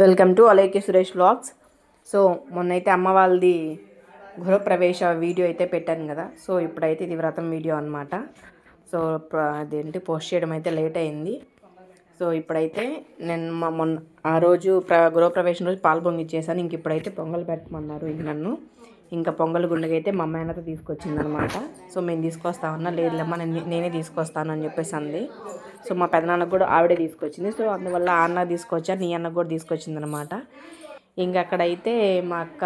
Welcome to అలైకే Suresh vlogs. So మొన్నైతే అమ్మ వాళ్ళది గృహప్రవేశ వీడియో అయితే పెట్టాను కదా. సో ఇప్పుడైతే ఇది వ్రతం వీడియో అనమాట సో అదేంటి పోస్ట్ చేయడం అయితే లేట్ అయింది. సో ఇప్పుడైతే నేను మొన్న ఆ రోజు ప్ర గృహప్రవేశం రోజు పాలు పొంగిచ్చేసాను. ఇంక ఇప్పుడైతే పొంగల్ పెట్టమన్నారు ఇంక నన్ను. ఇంకా పొంగల్ గుండెకైతే మా అమ్మాయి అయితే తీసుకొచ్చింది అనమాట సో మేము తీసుకొస్తామన్నా లేదులేమ్మా నేను నేనే తీసుకొస్తాను అని చెప్పేసి అంది. సో మా పెదనాన్నకు కూడా ఆవిడే తీసుకొచ్చింది. సో అందువల్ల ఆ అన్న తీసుకొచ్చా నీ అన్న కూడా తీసుకొచ్చింది అనమాట ఇంకా అక్కడైతే మా అక్క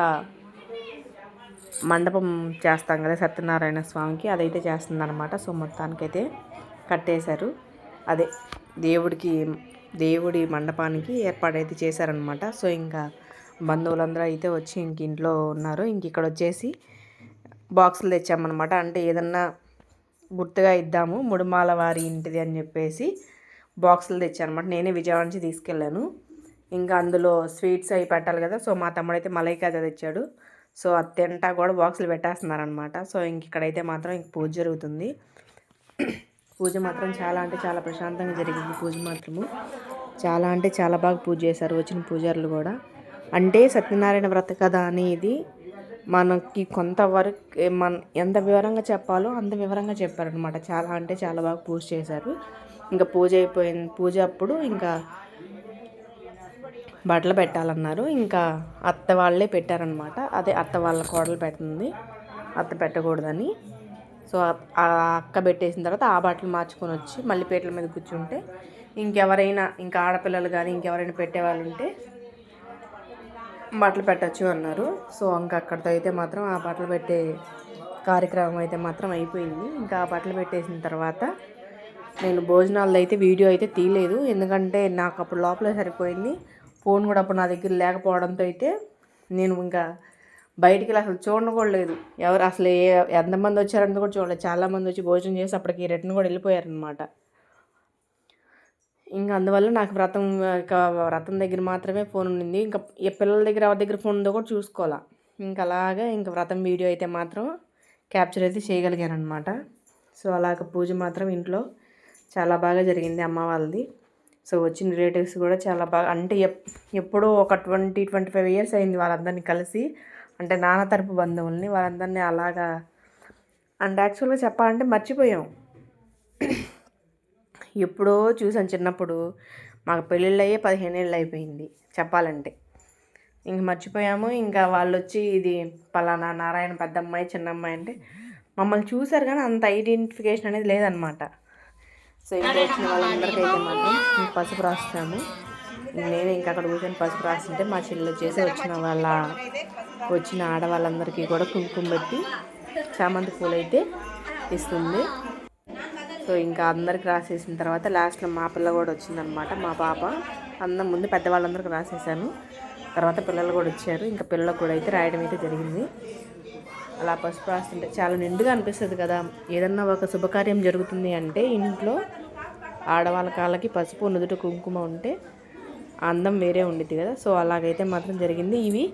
మండపం చేస్తాం కదా సత్యనారాయణ స్వామికి అదైతే చేస్తుంది అనమాట సో మొత్తానికైతే కట్టేశారు. అదే దేవుడికి దేవుడి మండపానికి ఏర్పాటైతే చేశారనమాట. సో ఇంకా బంధువులందరూ అయితే వచ్చి ఇంక ఇంట్లో ఉన్నారు. ఇంక ఇక్కడ వచ్చేసి బాక్సులు తెచ్చామన్నమాట. అంటే ఏదన్నా గుర్తుగా ఇద్దాము ముడుమాల వారి ఇంటిది అని చెప్పేసి బాక్సులు తెచ్చానమాట నేనే విజయవాడ నుంచి తీసుకెళ్ళాను. ఇంకా అందులో స్వీట్స్ అవి పెట్టాలి కదా సో మా తమ్ముడు అయితే మలై తెచ్చాడు. సో అది తింటా కూడా బాక్సులు పెట్టేస్తున్నారనమాట సో ఇంక ఇక్కడైతే మాత్రం ఇంక పూజ జరుగుతుంది. పూజ మాత్రం చాలా అంటే చాలా ప్రశాంతంగా జరిగింది. పూజ మాత్రము చాలా అంటే చాలా బాగా పూజ చేశారు. వచ్చిన పూజారులు కూడా. అంటే సత్యనారాయణ వ్రత కథ అనేది మనకి కొంతవరకు మన ఎంత వివరంగా చెప్పాలో అంత వివరంగా చెప్పారనమాట చాలా అంటే చాలా బాగా పూజ చేశారు. ఇంకా పూజ అయిపోయింది పూజ అప్పుడు ఇంకా బట్టలు పెట్టాలన్నారు. ఇంకా అత్త వాళ్ళే పెట్టారనమాట అదే అత్త వాళ్ళ కోడలు పెట్టింది. అత్త పెట్టకూడదని. సో ఆ- అక్క పెట్టేసిన తర్వాత ఆ బట్టలు మార్చుకొని వచ్చి మళ్ళీ పీటల మీద కూర్చుంటే ఇంకెవరైనా ఇంకా ఆడపిల్లలు కానీ ఇంకెవరైనా పెట్టేవాళ్ళు ఉంటే బట్టలు పెట్టచ్చు అన్నారు. సో ఇంకా అక్కడితో అయితే మాత్రం ఆ బట్టలు పెట్టే కార్యక్రమం అయితే మాత్రం అయిపోయింది. ఇంకా ఆ బట్టలు పెట్టేసిన తర్వాత నేను భోజనాలు అయితే వీడియో అయితే తీయలేదు. ఎందుకంటే నాకు అప్పుడు లోపలే సరిపోయింది. ఫోన్ కూడా అప్పుడు నా దగ్గర లేకపోవడంతో అయితే నేను ఇంకా బయటికి వెళ్ళి అసలు చూడను కూడా లేదు ఎవరు అసలు ఏ ఎంతమంది వచ్చారంటే కూడా చూడలేదు. చాలామంది వచ్చి భోజనం చేసి అప్పటికి రిటర్న్ కూడా వెళ్ళిపోయారనమాట ఇంకా అందువల్ల నాకు వ్రతం వ్రతం దగ్గర మాత్రమే ఫోన్ ఉండింది. ఇంకా ఏ పిల్లల దగ్గర ఎవరి దగ్గర ఫోన్ ఉందో కూడా చూసుకోవాలా. ఇంకా అలాగా ఇంకా వ్రతం వీడియో అయితే మాత్రం క్యాప్చర్ అయితే చేయగలిగాను అనమాట సో అలాగ పూజ మాత్రం ఇంట్లో చాలా బాగా జరిగింది అమ్మ వాళ్ళది. సో వచ్చిన రిలేటివ్స్ కూడా చాలా బాగా అంటే ఎప్ ఎప్పుడో ఒక ట్వంటీ ట్వంటీ ఫైవ్ ఇయర్స్ అయింది వాళ్ళందరినీ కలిసి. అంటే నాన్న తరపు బంధువుల్ని వాళ్ళందరినీ అలాగా. అండ్ యాక్చువల్గా చెప్పాలంటే మర్చిపోయాం. ఎప్పుడో చూసాను చిన్నప్పుడు. మాకు పెళ్ళిళ్ళు అయ్యే పదిహేను ఏళ్ళు అయిపోయింది చెప్పాలంటే. ఇంక మర్చిపోయాము. ఇంకా వాళ్ళు వచ్చి ఇది పలానా నారాయణ పెద్దమ్మాయి చిన్నమ్మాయి అంటే మమ్మల్ని చూసారు కానీ అంత ఐడెంటిఫికేషన్ అనేది లేదనమాట సో ఇంకా వచ్చిన వాళ్ళందరికైతే మాత్రం ఇంక పసుపు రాస్తాము. నేను ఇంకా అక్కడ కూర్చొని పసుపు రాస్తుంటే మా చెల్లి వచ్చేసి వచ్చిన వాళ్ళ వచ్చిన ఆడవాళ్ళందరికీ కూడా కుంకుమ పెట్టి చామంతి పూలు అయితే ఇస్తుంది. సో ఇంకా అందరికి రాసేసిన తర్వాత లాస్ట్లో మా పిల్ల కూడా వచ్చిందనమాట మా పాప. అందరం ముందు పెద్దవాళ్ళందరికీ రాసేసాను. తర్వాత పిల్లలు కూడా వచ్చారు. ఇంకా పిల్లలకు కూడా అయితే రాయడం అయితే జరిగింది. అలా పసుపు రాస్తుంటే చాలా నిండుగా అనిపిస్తుంది కదా. ఏదన్నా ఒక శుభకార్యం జరుగుతుంది అంటే ఇంట్లో ఆడవాళ్ళ కాళ్ళకి పసుపు నుదుట కుంకుమ ఉంటే అందం వేరే ఉండిద్ది కదా. సో అలాగైతే మాత్రం జరిగింది. ఇవి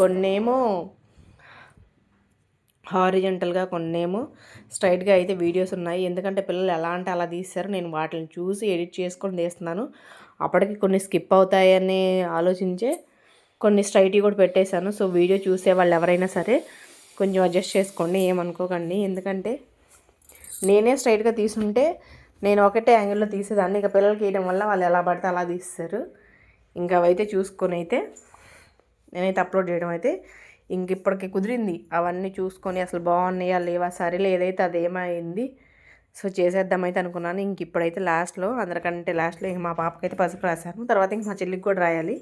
కొన్నేమో హారిజెంటల్గా కొన్నేమో స్ట్రైట్గా అయితే వీడియోస్ ఉన్నాయి. ఎందుకంటే పిల్లలు ఎలా అంటే అలా తీస్తారు నేను వాటిని చూసి ఎడిట్ చేసుకొని తీస్తున్నాను. అప్పటికి కొన్ని స్కిప్ అవుతాయని ఆలోచించే కొన్ని స్ట్రైట్ కూడా పెట్టేశాను. సో వీడియో చూసే వాళ్ళు ఎవరైనా సరే కొంచెం అడ్జస్ట్ చేసుకోండి. ఏమనుకోకండి. ఎందుకంటే నేనే స్ట్రైట్గా తీసుంటే నేను ఒకటే యాంగిల్లో తీసేదాన్ని. ఇంకా పిల్లలకి వేయడం వల్ల వాళ్ళు ఎలా పడితే అలా తీస్తారు. ఇంకా అవైతే చూసుకొని అయితే నేనైతే అప్లోడ్ చేయడం అయితే ఇంక ఇప్పటికి కుదిరింది. అవన్నీ చూసుకొని అసలు బాగున్నాయా లేవా? సరేలే ఏదైతే అదేమైంది సో చేసేద్దామైతే అనుకున్నాను. ఇంక ఇప్పుడైతే లాస్ట్లో అందరికంటే లాస్ట్లో ఇంక మా పాపకైతే పసుపు రాశాను. తర్వాత ఇంక మా చెల్లికి కూడా రాయాలి.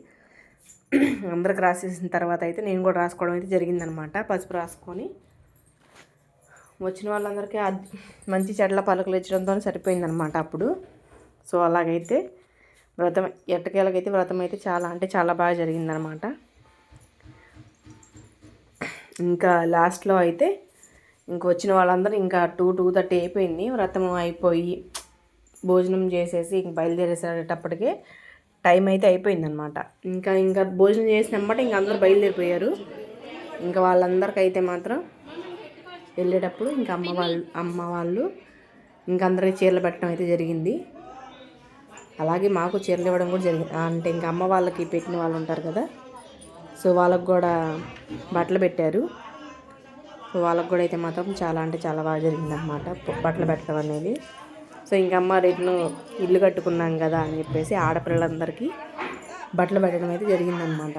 అందరికి రాసేసిన తర్వాత అయితే నేను కూడా రాసుకోవడం అయితే జరిగిందనమాట పసుపు రాసుకొని. వచ్చిన వాళ్ళందరికీ మంచి చెడ్ల పలుకులు ఇచ్చడంతో సరిపోయిందనమాట అప్పుడు. సో అలాగైతే వ్రతం ఎట్టకేలకైతే వ్రతం అయితే చాలా అంటే చాలా బాగా జరిగిందనమాట. ఇంకా లాస్ట్లో అయితే ఇంక వచ్చిన వాళ్ళందరూ ఇంకా టూ టూ థర్టీ అయిపోయింది. వ్రతం అయిపోయి భోజనం చేసేసి ఇంక బయలుదేరేసేటప్పటికే టైం అయితే అయిపోయిందనమాట. ఇంకా ఇంకా భోజనం చేసినమాట ఇంక అందరూ బయలుదేరిపోయారు. ఇంకా వాళ్ళందరికైతే మాత్రం వెళ్ళేటప్పుడు ఇంకా అమ్మ వాళ్ళు అమ్మ వాళ్ళు ఇంకా అందరికి చీరలు పెట్టడం అయితే జరిగింది. అలాగే మాకు చీరలు ఇవ్వడం కూడా జరిగింది. అంటే ఇంకా అమ్మ వాళ్ళకి పెట్టిన వాళ్ళు ఉంటారు కదా. సో వాళ్ళకు కూడా బట్టలు పెట్టారు. సో వాళ్ళకు కూడా అయితే మాత్రం చాలా అంటే చాలా బాగా జరిగింది అనమాట బట్టలు పెట్టడం అనేది. సో ఇంకమ్మ అమ్మ రేటును ఇల్లు కట్టుకున్నాం కదా అని చెప్పేసి ఆడపిల్లలందరికీ బట్టలు పెట్టడం అయితే జరిగిందనమాట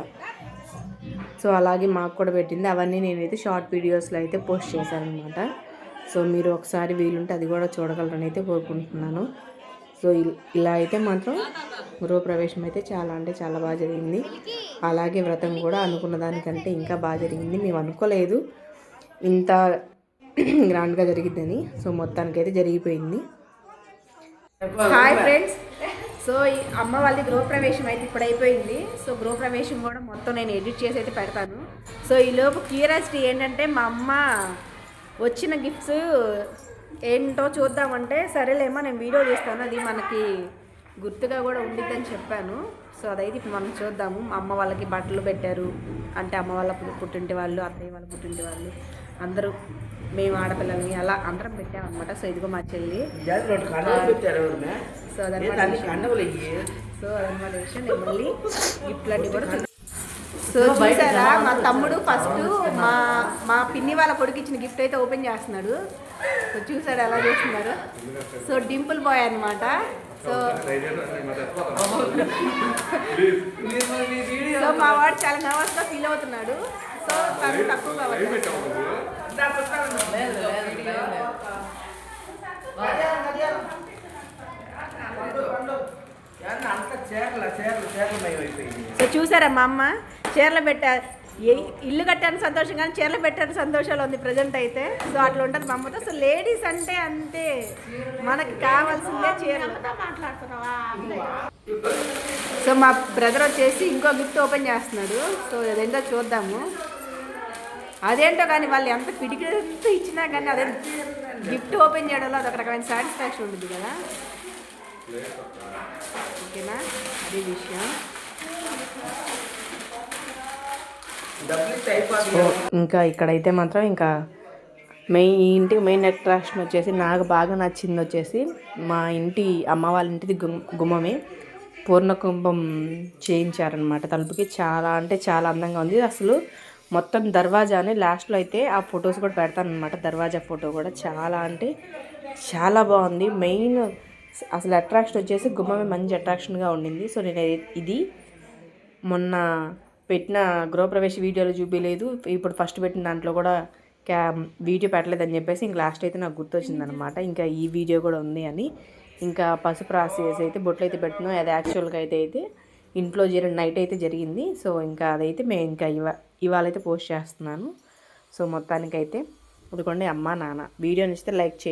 సో అలాగే మాకు కూడా పెట్టింది. అవన్నీ నేనైతే షార్ట్ వీడియోస్లో అయితే పోస్ట్ చేశాను అనమాట సో మీరు ఒకసారి వీలుంటే అది కూడా చూడగలరని అయితే కోరుకుంటున్నాను. సో ఇల్- ఇలా అయితే మాత్రం గృహప్రవేశం అయితే చాలా అంటే చాలా బాగా జరిగింది. అలాగే వ్రతం కూడా అనుకున్న దానికంటే ఇంకా బాగా జరిగింది. మేము అనుకోలేదు. ఇంత గ్రాండ్గా జరిగిద్దని. సో మొత్తానికైతే జరిగిపోయింది. Hi friends. సో ఈ అమ్మ వాళ్ళది గృహప్రవేశం అయితే ఇప్పుడు అయిపోయింది. సో గృహప్రవేశం కూడా మొత్తం నేను ఎడిట్ చేసి అయితే పెడతాను. సో ఈ లోపు క్యూరియాసిటీ ఏంటంటే మా అమ్మ వచ్చిన గిఫ్ట్స్ ఏంటో చూద్దామంటే సరేలేమో నేను వీడియో తీస్తాను. అది మనకి గుర్తుగా కూడా ఉండిద్దని చెప్పాను. సో అదైతే ఇప్పుడు మనం చూద్దాము. మా అమ్మ వాళ్ళకి బట్టలు పెట్టారు. అంటే అమ్మ వాళ్ళ పుట్టింటి వాళ్ళు అత్తయ్య వాళ్ళ పుట్టింటి వాళ్ళు. అందరూ మేము ఆడపిల్లల్ని అలా అందరం పెట్టామన్నమాట. సో ఇదిగో మా చెల్లి? సో అదనమాట. సో అదనమాట విషయం. నేను మళ్ళీ గిఫ్ట్లన్నీ కూడా సో చూసారా? మా తమ్ముడు ఫస్ట్ మా మా పిన్ని వాళ్ళ కొడుకు ఇచ్చిన గిఫ్ట్ అయితే ఓపెన్ చేస్తున్నాడు. సో చూసాడు ఎలా చేస్తున్నారు. సో డింపుల్ బాయ్ అన్నమాట. సో సో మా వాడు చాలా నర్వస్గా ఫీల్ అవుతున్నాడు. సో తను తక్కువ సో చూసారా మా అమ్మ? చీరలు పెట్టా ఏ- ఇల్లు కట్టాను సంతోషం కానీ చీరలు పెట్టాను సంతోషాలు ఉంది ప్రజెంట్ అయితే. సో అట్లా ఉంటుంది మా అమ్మతో. సో లేడీస్ అంటే అంతే. మనకి కావాల్సిందే చీరలు. సో మా బ్రదర్ వచ్చేసి ఇంకో గిఫ్ట్ ఓపెన్ చేస్తున్నాడు. సో అదేంటో చూద్దాము. అదేంటో కానీ వాళ్ళు ఎంత పిడికితో ఇచ్చినా కానీ అదే గిఫ్ట్ ఓపెన్ చేయడంలో అదొక రకమైన సాటిస్ఫాక్షన్ ఉంటుంది కదా. ఓకేనా? అదే విషయం. ఇంకా ఇక్కడైతే మాత్రం ఇంకా మెయిన్ ఈ ఇంటికి మెయిన్ అట్రాక్షన్ వచ్చేసి నాకు బాగా నచ్చింది వచ్చేసి మా ఇంటి అమ్మ వాళ్ళ ఇంటిది గుమ్మమే. పూర్ణ కుంభం చేయించారనమాట తలుపుకి. చాలా అంటే చాలా అందంగా ఉంది. అసలు మొత్తం దర్వాజాని లాస్ట్లో అయితే ఆ ఫొటోస్ కూడా పెడతానమాట దర్వాజా ఫోటో కూడా చాలా అంటే చాలా బాగుంది. మెయిన్ అసలు అట్రాక్షన్ వచ్చేసి గుమ్మమే మంచి అట్రాక్షన్గా ఉండింది. సో నేను ఇది మొన్న పెట్టిన గృహప్రవేశ వీడియోలో చూపించలేదు ఇప్పుడు ఫస్ట్ పెట్టిన దాంట్లో కూడా క్యా వీడియో పెట్టలేదని చెప్పేసి ఇంక లాస్ట్ అయితే నాకు గుర్తొచ్చిందనమాట. ఇంకా ఈ వీడియో కూడా ఉంది అని. ఇంకా పసుపు రాసేసి అయితే బొట్లు అయితే పెట్టినాం. అది యాక్చువల్గా అయితే అయితే ఇంట్లో జరిగిన నైట్ అయితే జరిగింది. సో ఇంకా అదైతే మేము ఇంకా ఇవా ఇవాళ అయితే పోస్ట్ చేస్తున్నాను. సో మొత్తానికైతే ఇదిగోండి అమ్మ నాన్న. వీడియో నచ్చితే లైక్ చేయి.